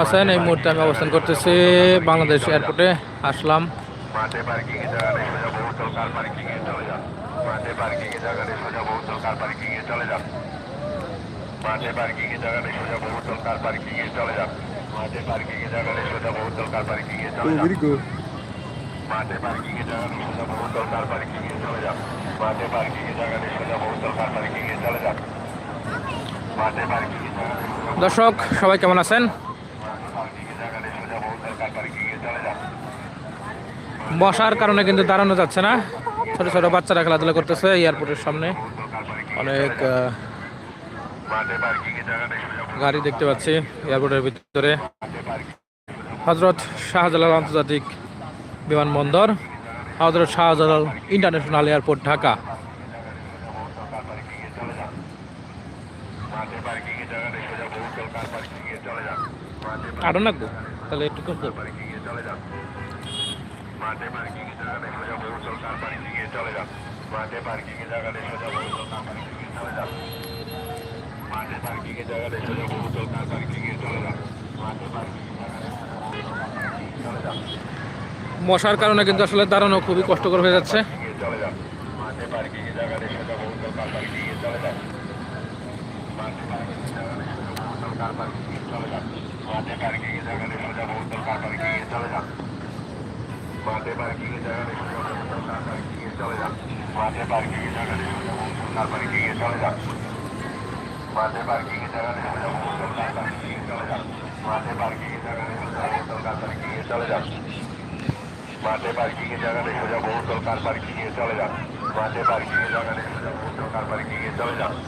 আছেন এই মুহূর্তে আমি অবস্থান করতেছি বাংলাদেশ এয়ারপোর্টে। আসলাম। দর্শক সবাই কেমন আছেন পার্কিং এ জায়গা নেই সোজা বহুতল কার পার্কিং এ চলে যান বসার কারণে কিন্তু দাঁড়ানো যাচ্ছে না। ছোট ছোট বাচ্চারা খেলাধুলা করতেছে এয়ারপোর্টের সামনে। অনেক গাড়ি দেখতে পাচ্ছি এয়ারপোর্টের ভিতরে। হজরত শাহজালাল আন্তর্জাতিক বিমানবন্দর, হজরত শাহজালাল ইন্টারন্যাশনাল এয়ারপোর্ট, ঢাকা। আরও লাগবে তাহলে একটু কম মাঠে পার্কিং এ জায়গা নেই সোজা বহুতল কার পার্কিং এ চলে যান মাঠে পার্কিং এ জায়গা নেই সোজা বহুতল কার পার্কিং এ চলে যান মাঠে পার্কিং এ জায়গা নেই সোজা বহুতল কার পার্কিং এ চলে যান মাঠে পার্কিং সোজা এ চলে যান মশার কারণে কিন্তু আসলে দাঁড়ানো খুবই কষ্টকর হয়ে যাচ্ছে। চলে যান মাঠে পার্কিং এ জায়গা নেই সোজা বহুতল কার পার্কিং এ চলে যান মাঠে পার্কিং এ জায়গা নেই সোজা বহুতল কার পার্কিং এ চলে যান মাঠে পার্কিং এ জায়গা নেই সোজা বহুতল কার পার্কিং এ চলে যান মাঠে পার্কিং এ জায়গা নেই সোজা বহুতল কার পার্কিং এ চলে যান মাঠে পার্কিং এ জায়গা নেই কার পার্কিং এ চলে যান মাঠে পার্কিং এ জায়গা বহুতল কার পার্কিং এ চলে যান মাঠে পার্কিং এ জায়গা বহুতল কার পার্কিং এ চলে যান মাঠে পার্কিং এ জায়গা বহুতল কার পার্কিং এ চলে যান মাঠে পার্কিং এ জায়গা বহুতল কার পার্কিং এ চলে যান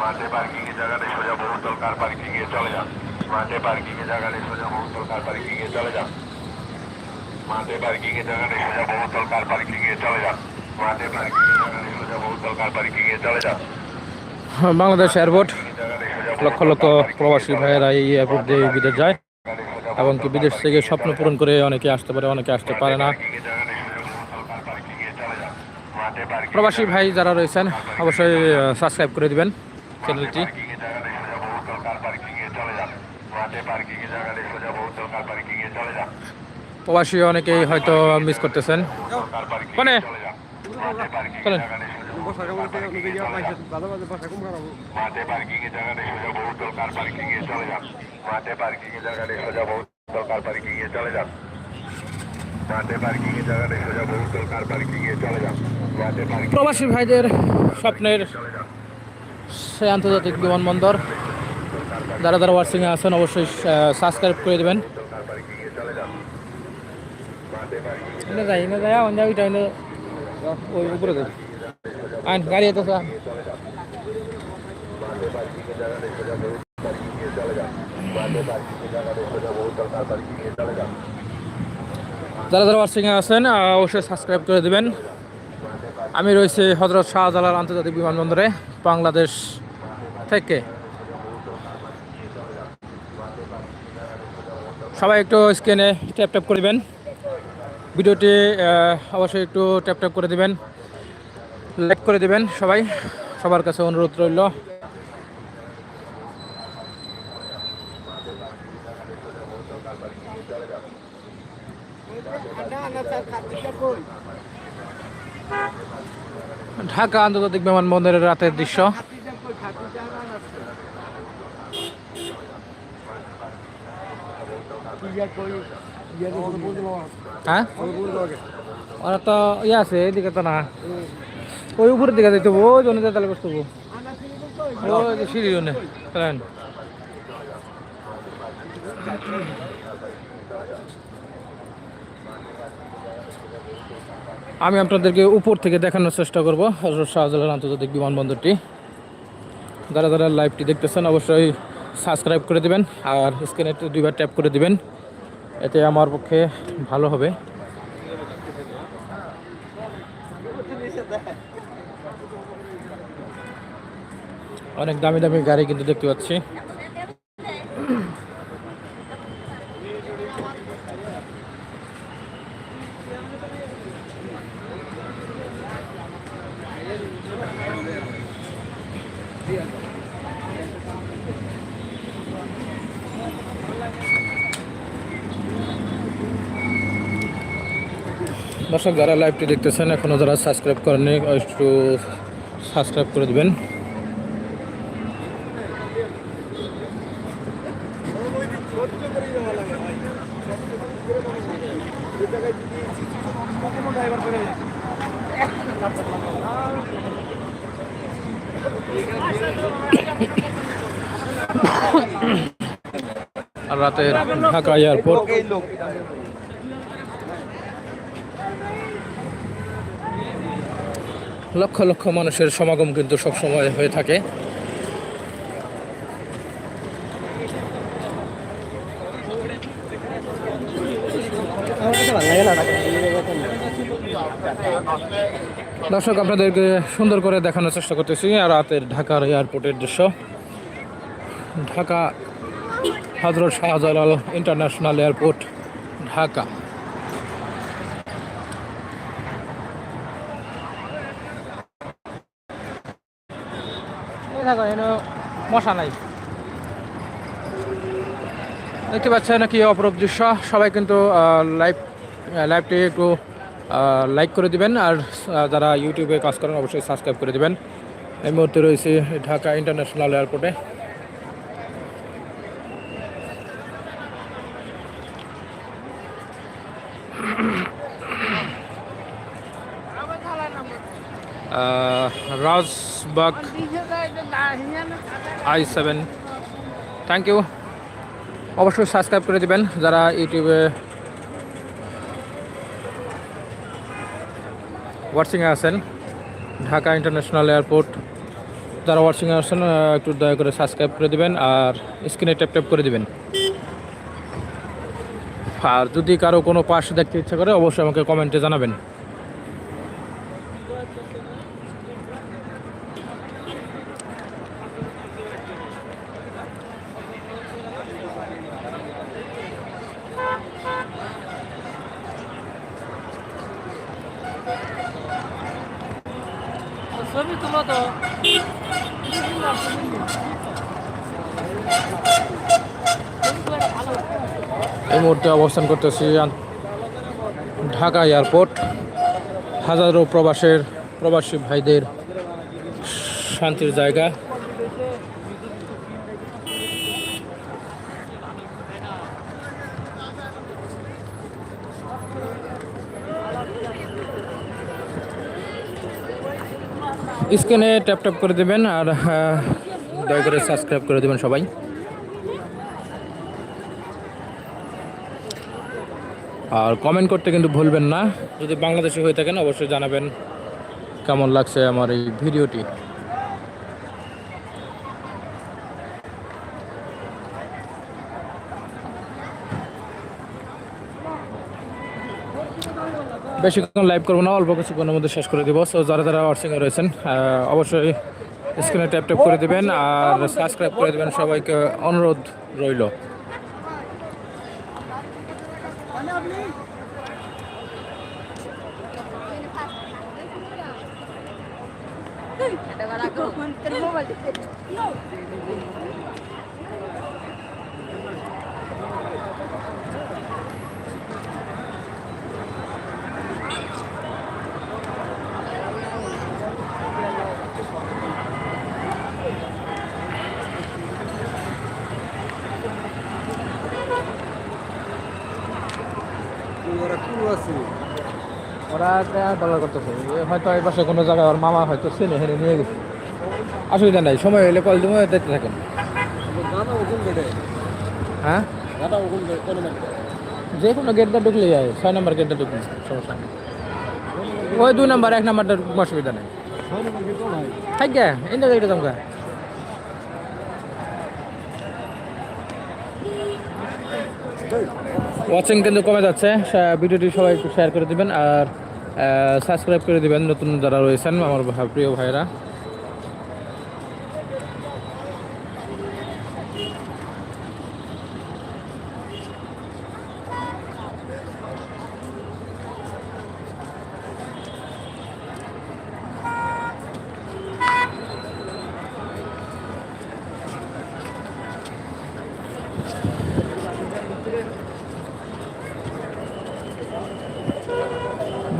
মাঠে পার্কিং এ জায়গা সোজা বহুতল কার পার্কিং এ চলে যান মাঠে পার্কিং এ জায়গা সোজা বহুতল কার পার্কিং এ চলে যান মাঠে পার্কিং এ জায়গা সোজা বহুতল কার পার্কিং এ চলে যান যান বাংলাদেশ এয়ারপোর্ট লক্ষ লক্ষ প্রবাসী ভাইয়েরা এই এয়ারপোর্ট দিয়ে বিদেশ যায়। এবং কি বিদেশ থেকে স্বপ্ন পূরণ করে অনেকে আসতে পারে, অনেকে আসতে পারে না। প্রবাসী ভাই যারা রয়েছেন, অবশ্যই সাবস্ক্রাইব করে দিবেন চ্যানেলটি প্রবাসী অনেকেই হয়তো মিস করতেছেন। কার চলেন। মাঠে পার্কিং এ জায়গা সোজা বহুতল কার পার্কিং এ চলে যান মাঠে পার্কিং এ জায়গা সোজা বহুতল কার পার্কিং এ চলে যান মাঠে পার্কিং এ জায়গা সোজা বহুতল কার পার্কিং এ চলে যান মাঠে পার্কিং প্রবাসী ভাইদের স্বপ্নের সে আন্তর্জাতিক বিমানবন্দর যারা যারা ওয়ার্সিংয়ে আছেন অবশ্যই সাবস্ক্রাইব করে দেবেন। যাই এনে যাই অন্য ওই উপরে আইন গাড়ি যারা যারা ওয়ার্সিংয়ে আছেন অবশ্যই সাবস্ক্রাইব করে দেবেন। আমি রয়েছি হজরত শাহজালাল আন্তর্জাতিক বিমানবন্দরে, বাংলাদেশ থেকে। সবাই একটু স্ক্রিনে ট্যাপ ট্যাপ করে দিবেন। ভিডিওটি অবশ্যই একটু ট্যাপ ট্যাপ করে দিবেন। লাইক করে দিবেন সবাই। সবার কাছে অনুরোধ রইল। ঢাকা আন্তর্জাতিক বিমানবন্দরের রাতের দৃশ্য। হ্যাঁ? তো ইয়ে আছে তো না। ওই উপরের দিকে তাহলে আমি আপনাদেরকে উপর থেকে দেখানোর চেষ্টা করব, হজরত শাহজালাল আন্তর্জাতিক বিমানবন্দরটি। যারা যারা লাইভটি দেখতেছেন, অবশ্যই সাবস্ক্রাইব করে দিবেন, আর স্ক্রিনে দুইবার ট্যাপ করে দিবেন। এতে আমার পক্ষে ভালো হবে। অনেক দামি দামি গাড়ি কিন্তু দেখতে পাচ্ছি। দর্শক, যারা লাইভটি দেখতেছেন এখনও যারা সাবস্ক্রাইব করেননি, একটু সাবস্ক্রাইব করে দিবেন। আর রাতে ঢাকা এয়ারপোর্ট লক্ষ লক্ষ মানুষের সমাগম কিন্তু সবসময় হয়ে থাকে। দর্শক, আপনাদেরকে সুন্দর করে দেখানোর চেষ্টা করতেছি আর রাতের ঢাকার এয়ারপোর্টের দৃশ্য। ঢাকা হজরত শাহজালাল ইন্টারন্যাশনাল এয়ারপোর্ট, ঢাকা। মশা নাই। দেখতে পাচ্ছেন কি অপরূপ দৃশ্য। সবাই কিন্তু লাইভ লাইভটি একটু লাইক করে দিবেন আর যারা ইউটিউবে কাজ করেন, অবশ্যই সাবস্ক্রাইব করে দিবেন। এই মুহূর্তে রয়েছে ঢাকা ইন্টারন্যাশনাল এয়ারপোর্টে Rajbagh I seven. Thank you অবশ্যই সাবস্ক্রাইব করে দেবেন যারা ইউটিউবে ওয়াচিংয়ে আছেন। ঢাকা ইন্টারন্যাশনাল এয়ারপোর্ট যারা ওয়াচিংয়ে আছেন একটু দয়া করে সাবস্ক্রাইব করে দেবেন আর স্ক্রিনে ট্যাপ ট্যাপ করে দেবেন। আর যদি কারও কোনো পাশ দেখতে ইচ্ছা করে, অবশ্যই আমাকে কমেন্টে জানাবেন। এই মুহূর্তে অবস্থান করতেছি ঢাকা এয়ারপোর্ট। হাজারো প্রবাসের প্রবাসী ভাইদের শান্তির জায়গা। স্ক্রিনে ট্যাপ ট্যাপ করে দেবেন আর আহ, দয়া করে সাবস্ক্রাইব করে দেবেন সবাই। আর কমেন্ট করতে কিন্তু ভুলবেন না। যদি বাংলাদেশে হয়ে থাকেন অবশ্যই জানাবেন কেমন লাগছে আমার এই ভিডিওটি। বেশিক্ষণ লাইভ করব না অল্প কিছুক্ষণের মধ্যে শেষ করে দিব। সো যারা যারা ওয়াচিংয়ে রয়েছেন অবশ্যই স্ক্রিনে ট্যাপ ট্যাপ করে দিবেন আর সাবস্ক্রাইব করে দিবেন। সবাইকে অনুরোধ রইল। ওরা করতেছে। হয়তো এই পাশে কোনো জায়গায় ওর মামা হয়তো চেনে হেনে নিয়ে গেছে। অসুবিধা নাই সময় হলে কল দিব দেখতে থাকেন। হ্যাঁ? যে কোনো গেটটা ঢুকলে যায় ছয় নম্বর গেটটা ঢুকলে সমস্যা নেই। ওই দুই নম্বর এক নম্বরটা অসুবিধা নেই। থাক ইন্টার গেটে তোমাকে ওয়াচিং কিন্তু কমে যাচ্ছে। ভিডিওটি সবাই শেয়ার করে দিবেন আর সাবস্ক্রাইব করে দিবেন। নতুন যারা রয়েছেন, আমার প্রিয় ভাইরা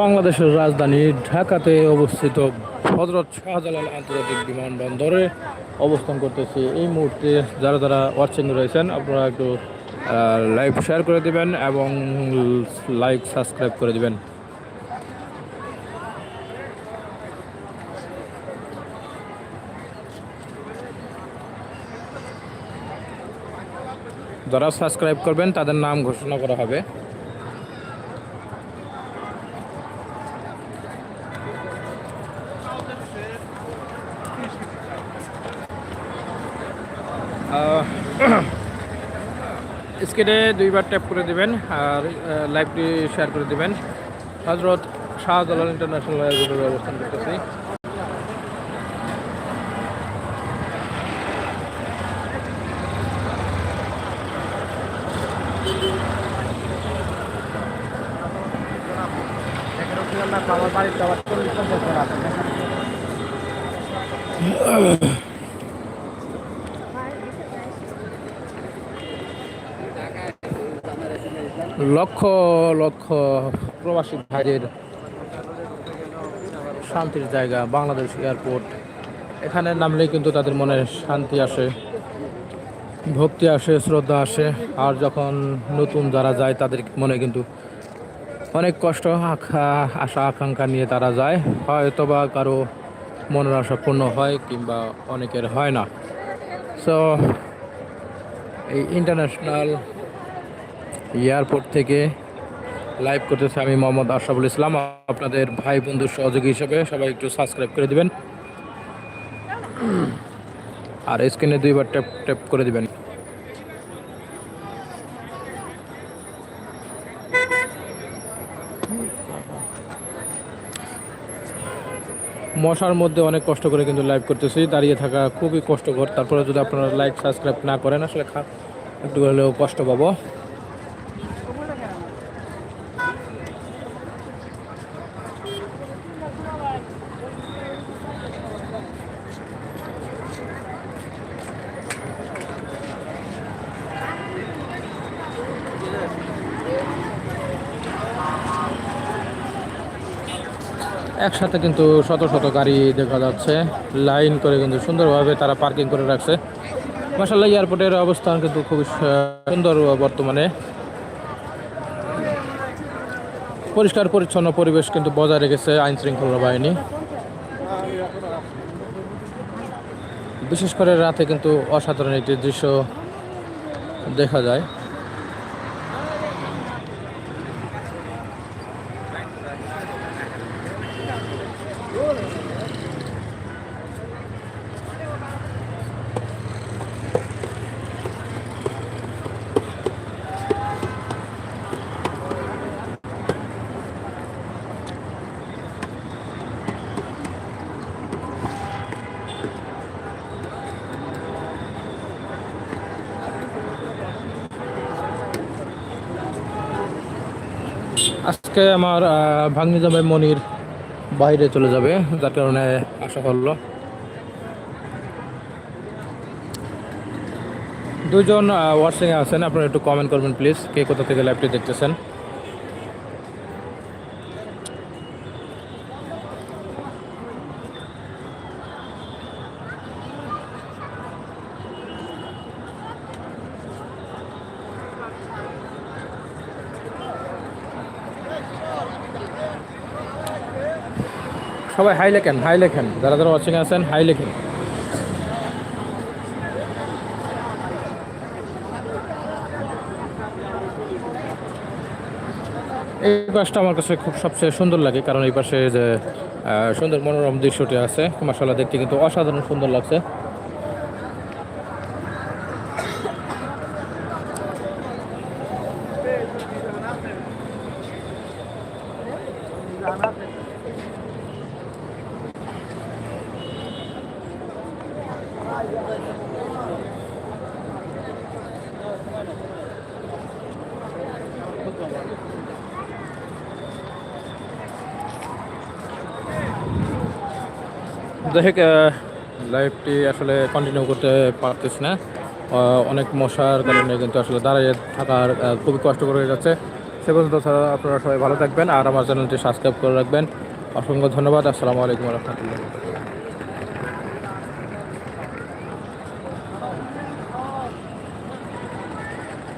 বাংলাদেশের রাজধানী ঢাকাতে অবস্থিত হজরত শাহজালাল আন্তর্জাতিক বিমানবন্দরে অবস্থান করতেছি। এই মুহূর্তে যারা যারা ওয়াচিং রয়েছেন, আপনারা একটু লাইভ শেয়ার করে দেবেন এবং লাইক সাবস্ক্রাইব করে দেবেন। যারা সাবস্ক্রাইব করবেন, তাদের নাম ঘোষণা করা হবে। স্ক্রিনে দুইবার ট্যাপ করে দিবেন আর লাইভটি শেয়ার করে দিবেন। হজরত শাহজালাল ইন্টারন্যাশনাল এয়ারপোর্টের অবস্থান করতেছি। লক্ষ লক্ষ প্রবাসী ভাইয়ের শান্তির জায়গা, বাংলাদেশ এয়ারপোর্ট। এখানে নামলেই কিন্তু তাদের মনে শান্তি আসে, ভক্তি আসে, শ্রদ্ধা আসে। আর যখন নতুন যারা যায়, তাদের মনে কিন্তু অনেক কষ্ট আশা, আকাঙ্ক্ষা নিয়ে তারা যায়। হয়তো বা কারও মনের আশা পূর্ণ হয় কিংবা অনেকের হয় না। সো এই ইন্টারন্যাশনাল এয়ারপোর্ট থেকে লাইভ করতেছে আমি মোহাম্মদ আশরাফুল ইসলাম। আপনাদের ভাই বন্ধুর সহযোগী হিসেবে সবাই একটু সাবস্ক্রাইব করে দিবেন। আর স্ক্রিনে দুইবার ট্যাপ ট্যাপ করে দিবেন। মশার মধ্যে অনেক কষ্ট করে কিন্তু লাইভ করতেছি। দাঁড়িয়ে থাকা খুবই কষ্টকর। তারপরে যদি আপনারা লাইক সাবস্ক্রাইব না করেন, আসলে খা একটু হলেও কষ্ট পাবো। একসাথে কিন্তু শত শত গাড়ি দেখা যাচ্ছে। লাইন করে কিন্তু সুন্দরভাবে তারা পার্কিং করে রাখছে। মাসাল্লাহ এয়ারপোর্টের অবস্থান কিন্তু খুবই সুন্দর বর্তমানে। পরিষ্কার পরিচ্ছন্ন পরিবেশ কিন্তু বজায় রেখেছে আইন শৃঙ্খলা বাহিনী। বিশেষ করে রাতে কিন্তু অসাধারণ একটি দৃশ্য দেখা যায়। আজকে আমার ভাগ্নি যাবে মনির বাইরে চলে যাবে, যার কারণে আশা করল দুজন ওয়াটসঅ্যাপে আছেন, আপনারা একটু কমেন্ট করবেন প্লিজ কে কোথা থেকে লাইভটি দেখতেছেন। সবাই হাই লেখেন হাই লেখেন। যারা যারা ওয়াচিং আছেন, হাই লেখেন। এই পাশটা আমার কাছে খুব সবচেয়ে সুন্দর লাগে, কারণ এই পাশে যে সুন্দর মনোরম দৃশ্যটি আছে মাসাল্লাহ দেখতে কিন্তু অসাধারণ সুন্দর লাগছে। দেখে লাইভটি আসলে কন্টিনিউ করতে পারতেছি না। অনেক মশার কারণে কিন্তু আসলে দাঁড়িয়ে থাকার খুবই কষ্টকর হয়ে যাচ্ছে। সে পর্যন্ত আপনারা সবাই ভালো থাকবেন আর আমার চ্যানেলটি সাবস্ক্রাইব করে রাখবেন। অসংখ্য ধন্যবাদ। আসসালামু আলাইকুম রহমতুল্লাহ।